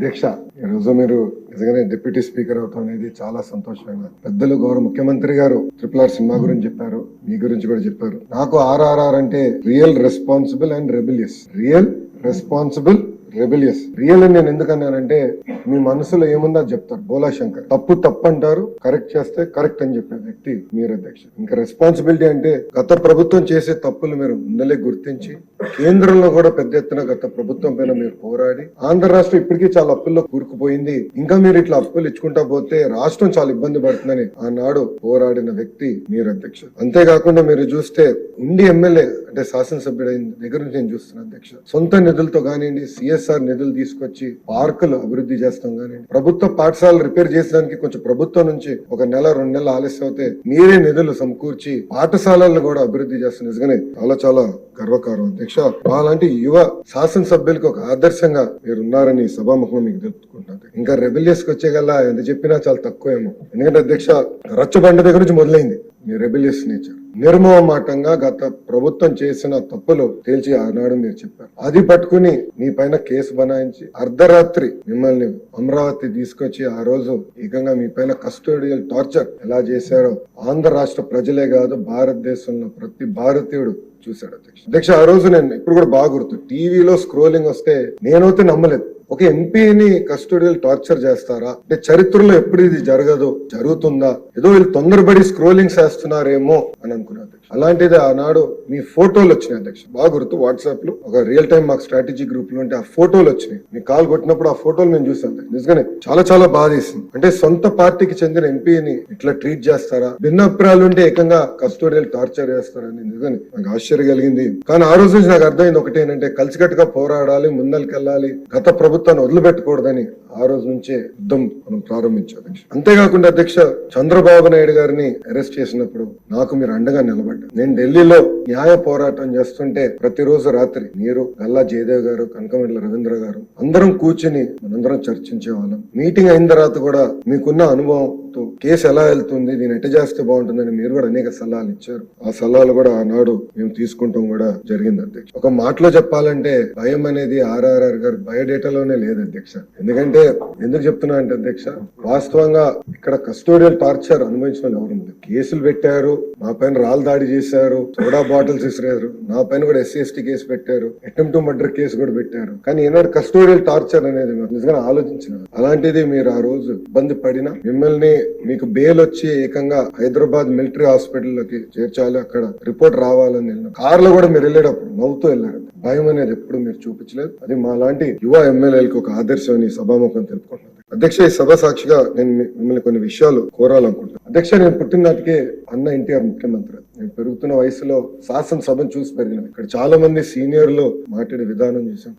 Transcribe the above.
అధ్యక్ష ఈరోజు మీరు నిజంగానే డిప్యూటీ స్పీకర్ అవుతాం అనేది చాలా సంతోషమైన పెద్దలు గౌరవ ముఖ్యమంత్రి గారు ట్రిపుల్ ఆర్ సినిమా గురించి చెప్పారు మీ గురించి కూడా చెప్పారు. నాకు ఆర్ఆర్ఆర్ అంటే real responsible and rebellious. Real responsible rebellious real అని నేను ఎందుకన్నానంటే మీ మనసులో ఏముందో చెప్తారు. బోలా శంకర్. తప్పు తప్పు అంటారు కరెక్ట్ చేస్తే కరెక్ట్ అని చెప్పే వ్యక్తి మీరు అధ్యక్ష. ఇంకా రెస్పాన్సిబిలిటీ అంటే గత ప్రభుత్వం చేసే తప్పులు మీరు ముందలే గుర్తించి కేంద్రంలో కూడా పెద్ద ఎత్తున గత ప్రభుత్వం పైన మీరు పోరాడి ఆంధ్ర రాష్ట్రం ఇప్పటికీ చాలా అప్పుల్లో కూరుకుపోయింది. ఇంకా మీరు ఇట్లా అప్పులు ఇచ్చుకుంటా పోతే రాష్ట్రం చాలా ఇబ్బంది పడుతుందని ఆనాడు పోరాడిన వ్యక్తి మీరు అధ్యక్ష. అంతేకాకుండా మీరు చూస్తే ఉండి ఎమ్మెల్యే అంటే శాసనసభ్యుడు దగ్గర నుంచి నేను చూస్తున్నా అధ్యక్ష. సొంత నిధులతో కానివ్వండి సిఎస్ఆర్ నిధులు తీసుకొచ్చి పార్కులు అభివృద్ధి చేస్తాం కానివ్వండి. ప్రభుత్వ పాఠశాలలు రిపేర్ చేసడానికి కొంచెం ప్రభుత్వం నుంచి ఒక నెల రెండు నెలలు ఆలస్యం అవుతే మీరే నిధులు సమకూర్చి పాఠశాలలను కూడా అభివృద్ధి చేస్తున్న నిజంగానే చాలా చాలా గర్వకారం అధ్యక్ష. అలాంటి యువ శాసనసభ్యులకు ఒక ఆదర్శంగా మీరు ఉన్నారని ఈ మీకు తెలుపుకుంటాను ఇంకా రెబిలియస్కి వచ్చే ఎంత చెప్పినా చాలా తక్కువేమో. ఎందుకంటే అధ్యక్ష రచ్చబండ దగ్గర నుంచి మొదలైంది. మీ రెబిలియస్ నేచర్. నిర్మోహమాటంగా గత ప్రభుత్వం చేసిన తప్పులు తేల్చి ఆనాడు మీరు చెప్పారు. అది పట్టుకుని మీ పైన కేసు బనాయించి అర్ధరాత్రి మిమ్మల్ని అమరావతి తీసుకొచ్చి ఆ రోజు ఏకంగా మీ పైన కస్టోడియల్ టార్చర్ ఎలా చేశారో ఆంధ్ర రాష్ట్ర ప్రజలే కాదు భారతదేశంలో ప్రతి భారతీయుడు చూశాడు అధ్యక్ష. అధ్యక్ష ఆ రోజు నేను ఇప్పుడు కూడా బాగా గుర్తు టీవీలో స్క్రోలింగ్ వస్తే నేనైతే నమ్మలేదు. ఒక ఎంపీని కస్టడీలో టార్చర్ చేస్తారా? అంటే చరిత్రలో ఎప్పుడు ఇది జరగదు జరుగుతుందా? ఏదో వీళ్ళు తొందరపడి స్క్రోలింగ్ చేస్తున్నారేమో అని అనుకున్నది. అలాంటిది ఆనాడు మీ ఫోటోలు వచ్చినాయి అధ్యక్ష. బాగా గుర్తు వాట్సాప్లో ఒక రియల్ టైం మాకు స్ట్రాటజీ గ్రూప్లో ఉంటే ఆ ఫోటోలు వచ్చినాయి. మీ కాల్ కొట్టినప్పుడు ఆ ఫోటోలు నేను చూసాం నిజంగానే చాలా చాలా బాధ వేసింది అంటే సొంత పార్టీకి చెందిన ఎంపీని ఇట్లా ట్రీట్ చేస్తారా? భిన్నప్రాయాలు ఉంటే ఏకంగా కస్టోడియల్ టార్చర్ చేస్తారని నిజంగానే నాకు ఆశ్చర్యం కలిగింది. కానీ ఆ రోజు నుంచి నాకు అర్థమైంది ఒకటి ఏంటంటే కలిసికట్టుగా పోరాడాలి ముందరికెళ్ళాలి గత ప్రభుత్వాన్ని వదిలిపెట్టకూడదని ఆ రోజు నుంచే యుద్ధం మనం ప్రారంభించాం అంతేకాకుండా అధ్యక్ష చంద్రబాబు నాయుడు గారిని అరెస్ట్ చేసినప్పుడు నాకు మీరు అండగా నిలబడ్డారు నేను ఢిల్లీలో న్యాయ పోరాటం చేస్తుంటే ప్రతిరోజు రాత్రి మీరు గల్లా జయదేవ్ గారు కనకమెట్ల రవీంద్ర గారు అందరం కూర్చుని మనందరం చర్చించే వాళ్ళం మీటింగ్ అయిన తర్వాత కూడా మీకున్న అనుభవంతో కేసు ఎలా వెళ్తుంది దీని ఎట్ట చేస్తే బాగుంటుందని మీరు కూడా అనేక సలహాలు ఇచ్చారు. ఆ సలహాలు కూడా ఆనాడు మేము తీసుకుంటాం కూడా జరిగింది అధ్యక్ష. ఒక మాటలో చెప్పాలంటే భయం అనేది ఆర్ఆర్ఆర్ గారి బయోడేటాలోనే లేదు అధ్యక్ష. ఎందుకంటే ఎందుకు చెప్తున్నా అంటే అధ్యక్ష వాస్తవంగా ఇక్కడ కస్టోడియల్ టార్చర్ అనుభవించిన ఎవరు కేసులు పెట్టారు మా పైన రాళ్ళు దాడి చేశారు సోడా బాటిల్స్ ఇసిరారు నా పైన కూడా ఎస్సీ ఎస్టీ కేసు పెట్టారు అటెంప్ట్ మర్డర్ కేసు కూడా పెట్టారు. కానీ ఈనాడు కస్టోడియల్ టార్చర్ అనేది నిజంగా ఆలోచించిన అలాంటిది మీరు ఆ రోజు ఇబ్బంది పడినా మిమ్మల్ని మీకు బెయిల్ వచ్చి ఏకంగా హైదరాబాద్ మిలిటరీ హాస్పిటల్లోకి చేర్చాలి అక్కడ రిపోర్ట్ రావాలని వెళ్ళిన కార్లో కూడా మీరు వెళ్ళేటప్పుడు నవ్వుతూ వెళ్ళారు. భయం అనేది ఎప్పుడు మీరు చూపించలేదు. అది మా లాంటి యువ ఎమ్మెల్యేలకు ఒక ఆదర్శం అని సభాముఖం తెలుపుకుంటున్నాను అధ్యక్ష ఈ సభ సాక్షిగా నేను మిమ్మల్ని కొన్ని విషయాలు కోరాలనుకుంటున్నాను. అధ్యక్ష నేను పుట్టినాటికే అన్న ఎన్టీఆర్ ముఖ్యమంత్రి. నేను పెరుగుతున్న వయసులో శాసనసభను చూసి పెరిగిన ఇక్కడ చాలా మంది సీనియర్లు మాట్లాడే విధానం చూసాం.